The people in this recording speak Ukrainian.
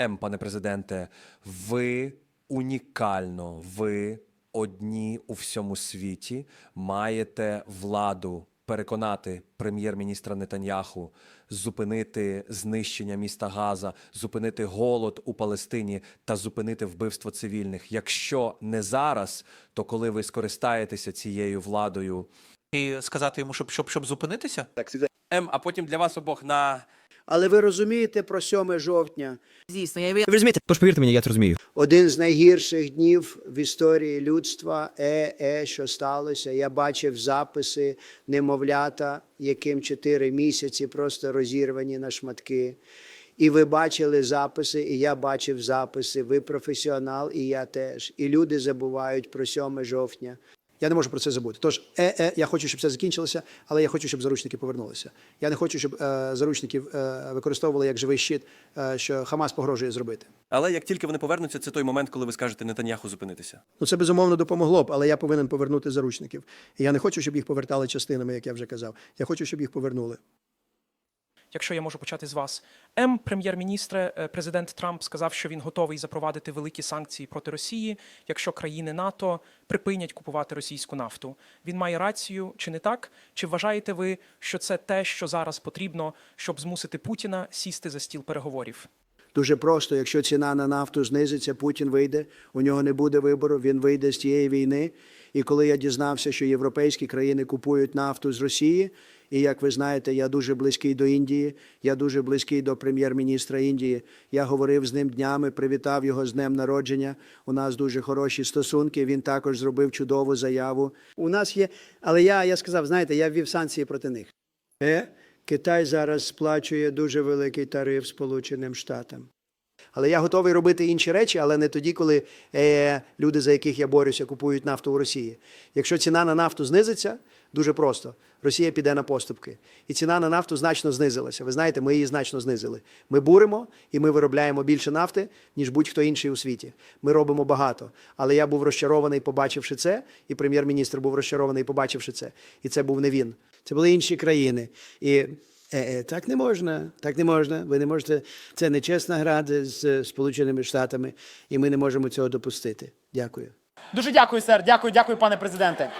М, пане президенте, ви унікально, ви одні у всьому світі маєте владу переконати прем'єр-міністра Нетаньяху зупинити знищення міста Газа, зупинити голод у Палестині та зупинити вбивство цивільних. Якщо не зараз, то коли ви скористаєтеся цією владою? І сказати йому, щоб, щоб, щоб зупинитися? М, а потім для вас обох на Але ви розумієте про 7 жовтня? Звісно, я Ви розумієте? Тож повірте мені, я це розумію. Один з найгірших днів в історії людства, е, е, що сталося. Я бачив записи немовлята, яким 4 місяці просто розірвані на шматки. І ви бачили записи, і я бачив записи. Ви професіонал, і я теж. І люди забувають про 7 жовтня. Я не можу про це забути. Тож, е, е, я хочу, щоб це закінчилося, але я хочу, щоб заручники повернулися. Я не хочу, щоб е, заручників е, використовували як живий щит, е, що Хамас погрожує зробити. Але як тільки вони повернуться, це той момент, коли ви скажете Нетаньяху зупинитися. Ну, це безумовно допомогло б, але я повинен повернути заручників. І я не хочу, щоб їх повертали частинами, як я вже казав. Я хочу, щоб їх повернули. Якщо я можу почати з вас, М, прем'єр-міністре, е, президент Трамп сказав, що він готовий запровадити великі санкції проти Росії, якщо країни НАТО припинять купувати російську нафту. Він має рацію, чи не так? Чи вважаєте ви, що це те, що зараз потрібно, щоб змусити Путіна сісти за стіл переговорів? Дуже просто, якщо ціна на нафту знизиться, Путін вийде, у нього не буде вибору, він вийде з тієї війни. І коли я дізнався, що європейські країни купують нафту з Росії, і як ви знаєте, я дуже близький до Індії, я дуже близький до прем'єр-міністра Індії. Я говорив з ним днями, привітав його з днем народження. У нас дуже хороші стосунки. Він також зробив чудову заяву. У нас є, але я, я сказав, знаєте, я ввів санкції проти них. Е, Китай зараз сплачує дуже великий тариф Сполученим Штатам. Але я готовий робити інші речі, але не тоді, коли е, люди, за яких я борюся, купують нафту у Росії. Якщо ціна на нафту знизиться, дуже просто. Росія піде на поступки. І ціна на нафту значно знизилася. Ви знаєте, ми її значно знизили. Ми буримо і ми виробляємо більше нафти, ніж будь-хто інший у світі. Ми робимо багато. Але я був розчарований, побачивши це, і прем'єр-міністр був розчарований, побачивши це. І це був не він. Це були інші країни. І Е, е, так не можна, так не можна. Ви не можете. Це нечесна гра з Сполученими Штатами, і ми не можемо цього допустити. Дякую. Дуже дякую, сер. Дякую, дякую, пане президенте.